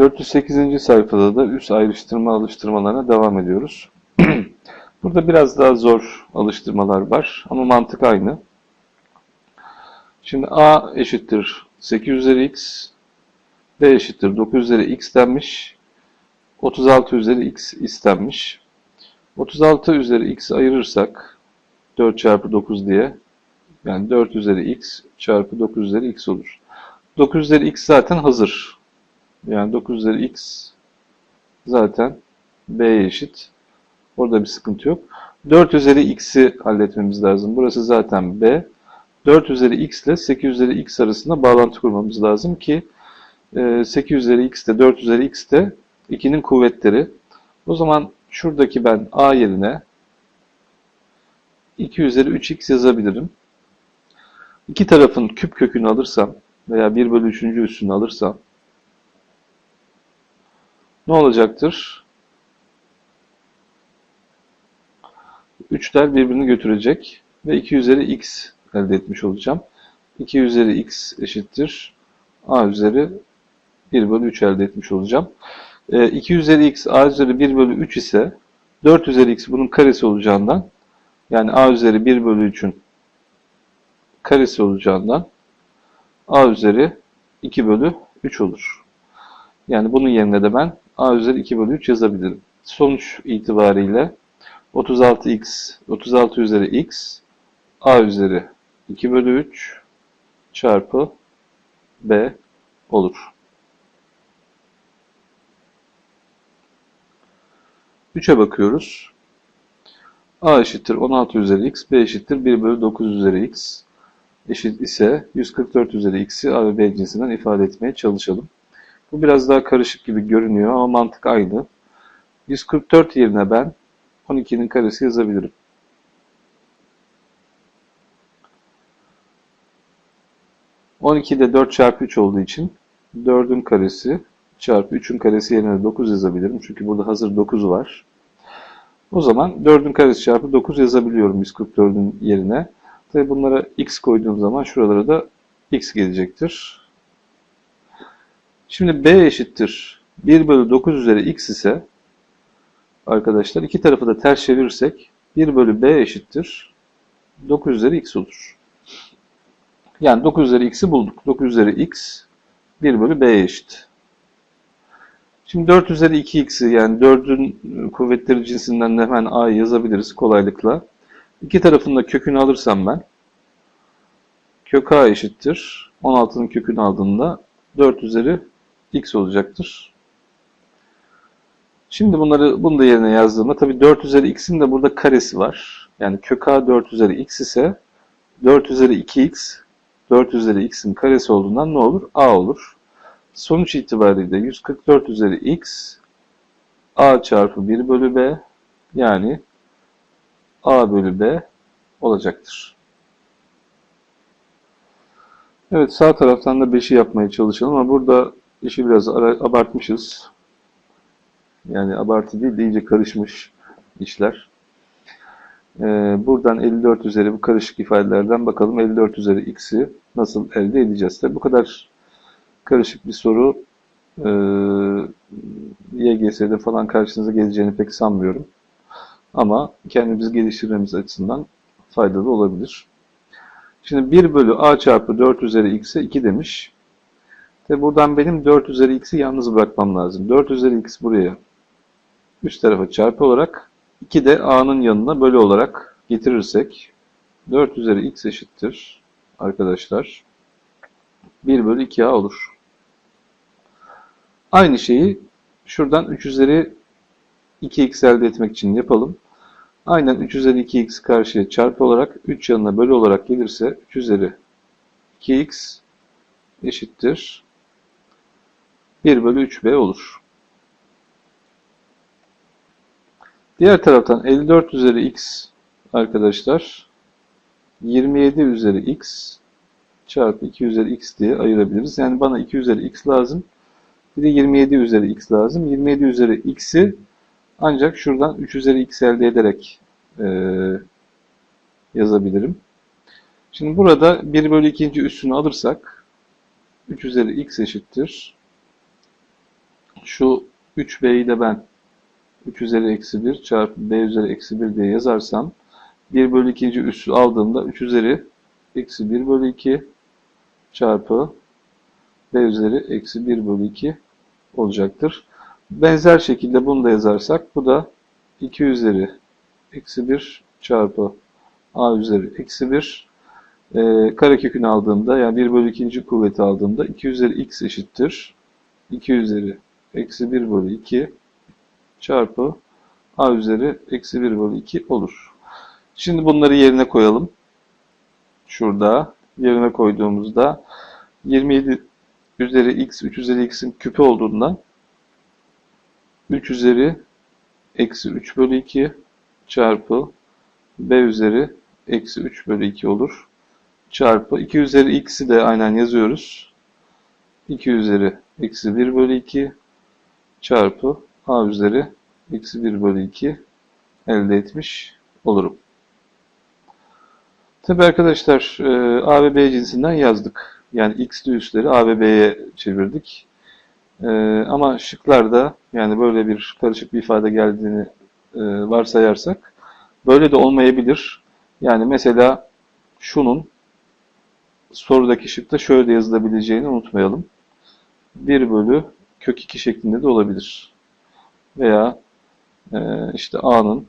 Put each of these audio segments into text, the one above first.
408. sayfada da üst ayrıştırma alıştırmalarına devam ediyoruz. Burada biraz daha zor alıştırmalar var ama mantık aynı. Şimdi a eşittir 8 üzeri x, b eşittir 9 üzeri x denmiş, 36 üzeri x istenmiş. 36 üzeri x ayırırsak 4 çarpı 9 diye yani 4 üzeri x çarpı 9 üzeri x olur. 9 üzeri x zaten hazır. Yani 9 üzeri x zaten b'ye eşit. Orada bir sıkıntı yok. 4 üzeri x'i halletmemiz lazım. Burası zaten b. 4 üzeri x ile 8 üzeri x arasında bağlantı kurmamız lazım ki 8 üzeri x de 4 üzeri x de 2'nin kuvvetleri. O zaman şuradaki ben a yerine 2 üzeri 3x yazabilirim. İki tarafın küp kökünü alırsam veya 1 bölü 3. üssünü alırsam ne olacaktır? 3'ler birbirini götürecek ve 2 üzeri x elde etmiş olacağım. 2 üzeri x eşittir a üzeri 1 bölü 3 elde etmiş olacağım. 2 üzeri x a üzeri 1 bölü 3 ise 4 üzeri x bunun karesi olacağından yani a üzeri 1 bölü 3'ün karesi olacağından a üzeri 2 bölü 3 olur. Yani bunun yerine de ben a üzeri 2 bölü 3 yazabilirim. Sonuç itibariyle 36x, 36 üzeri x, a üzeri 2 bölü 3 çarpı b olur. 3'e bakıyoruz. a eşittir 16 üzeri x, b eşittir 1 bölü 9 üzeri x eşit ise 144 üzeri x'i a ve b cinsinden ifade etmeye çalışalım. Bu biraz daha karışık gibi görünüyor ama mantık aynı. 144 yerine ben 12'nin karesi yazabilirim. de 4 çarpı 3 olduğu için 4'ün karesi çarpı 3'ün karesi yerine 9 yazabilirim. Çünkü burada hazır 9 var. O zaman 4'ün karesi çarpı 9 yazabiliyorum 144'ün yerine. Tabi bunlara x koyduğum zaman şuralara da x gelecektir. Şimdi b eşittir 1 bölü 9 üzeri x ise arkadaşlar iki tarafı da ters çevirirsek 1 bölü b eşittir 9 üzeri x olur. Yani 9 üzeri x'i bulduk. 9 üzeri x 1 bölü b eşit. Şimdi 4 üzeri 2x'i yani 4'ün kuvvetleri cinsinden de hemen a'yı yazabiliriz kolaylıkla. İki tarafında kökünü alırsam ben kök a eşittir. 16'nın kökünü aldığında 4 üzeri x olacaktır. Şimdi bunları bunu da yerine yazdığımda tabii 4 üzeri x'in de burada karesi var. Yani kök a 4 üzeri x ise 4 üzeri 2x 4 üzeri x'in karesi olduğundan ne olur? a olur. Sonuç itibariyle 144 üzeri x a çarpı 1 bölü b yani a bölü b olacaktır. Evet sağ taraftan da 5'i yapmaya çalışalım ama burada işi biraz abartmışız. Yani abartı değil de iyice karışmış işler. Ee, buradan 54 üzeri bu karışık ifadelerden bakalım 54 üzeri x'i nasıl elde edeceğiz. Tabi bu kadar karışık bir soru e, YGS'de falan karşınıza geleceğini pek sanmıyorum. Ama kendimizi geliştirmemiz açısından faydalı olabilir. Şimdi 1 bölü a çarpı 4 üzeri x'e 2 demiş. Ve buradan benim 4 üzeri x'i yalnız bırakmam lazım. 4 üzeri x buraya üst tarafa çarpı olarak 2 de a'nın yanına bölü olarak getirirsek 4 üzeri x eşittir arkadaşlar. 1 bölü 2a olur. Aynı şeyi şuradan 3 üzeri 2x elde etmek için yapalım. Aynen 3 üzeri 2x karşıya çarpı olarak 3 yanına bölü olarak gelirse 3 üzeri 2x eşittir 1 bölü 3b olur. Diğer taraftan 54 üzeri x arkadaşlar 27 üzeri x çarpı 2 üzeri x diye ayırabiliriz. Yani bana 2 üzeri x lazım. Bir de 27 üzeri x lazım. 27 üzeri x'i ancak şuradan 3 üzeri x elde ederek e, yazabilirim. Şimdi burada 1 bölü 2. üssünü alırsak 3 üzeri x eşittir. Şu 3b'yi de ben 3 üzeri eksi 1 çarpı b üzeri eksi 1 diye yazarsam 1 bölü 2. üssü aldığımda 3 üzeri eksi 1 bölü 2 çarpı b üzeri eksi 1 bölü 2 olacaktır. Benzer şekilde bunu da yazarsak bu da 2 üzeri eksi 1 çarpı a üzeri eksi 1 e, karekökünü aldığımda yani 1 bölü 2. kuvveti aldığımda 2 üzeri x eşittir. 2 üzeri eksi 1 bölü 2 çarpı a üzeri eksi 1 bölü 2 olur. Şimdi bunları yerine koyalım. Şurada yerine koyduğumuzda 27 üzeri x 3 üzeri x'in küpü olduğundan 3 üzeri eksi 3 bölü 2 çarpı b üzeri eksi 3 bölü 2 olur. Çarpı 2 üzeri x'i de aynen yazıyoruz. 2 üzeri eksi 1 bölü 2 çarpı a üzeri eksi 1 bölü 2 elde etmiş olurum. Tabi arkadaşlar e, A ve B cinsinden yazdık. Yani x'li üsleri A ve B'ye çevirdik. E, ama şıklarda yani böyle bir karışık bir ifade geldiğini e, varsayarsak böyle de olmayabilir. Yani mesela şunun sorudaki şıkta şöyle yazılabileceğini unutmayalım. 1 bölü kök 2 şeklinde de olabilir. Veya e, işte A'nın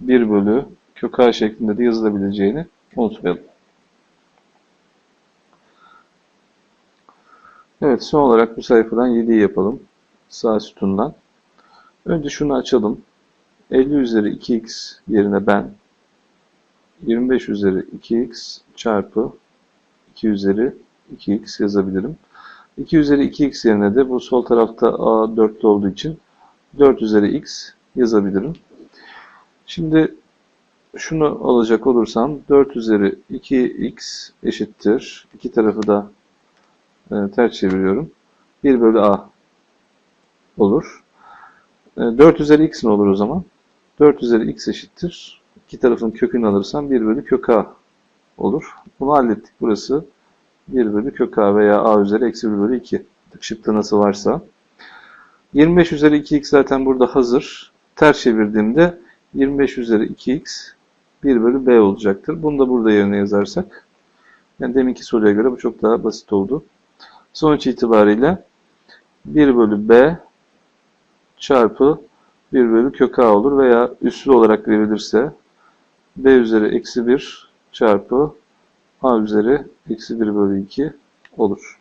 1 bölü kök A şeklinde de yazılabileceğini unutmayalım. Evet son olarak bu sayfadan 7'yi yapalım. Sağ sütundan. Önce şunu açalım. 50 üzeri 2x yerine ben 25 üzeri 2x çarpı 2 üzeri 2x yazabilirim. 2 üzeri 2x yerine de bu sol tarafta a 4'lü olduğu için 4 üzeri x yazabilirim. Şimdi şunu alacak olursam 4 üzeri 2x eşittir. İki tarafı da e, ters çeviriyorum. 1 bölü a olur. E, 4 üzeri x ne olur o zaman? 4 üzeri x eşittir. İki tarafın kökünü alırsam 1 bölü kök a olur. Bunu hallettik. Burası 1 bölü kök a veya a üzeri eksi 1 bölü 2. Şıkta nasıl varsa. 25 üzeri 2x zaten burada hazır. Ters çevirdiğimde 25 üzeri 2x 1 bölü b olacaktır. Bunu da burada yerine yazarsak. Yani deminki soruya göre bu çok daha basit oldu. Sonuç itibariyle 1 bölü b çarpı 1 bölü kök a olur veya üslü olarak verilirse b üzeri eksi 1 çarpı a üzeri eksi 1 bölü 2 olur.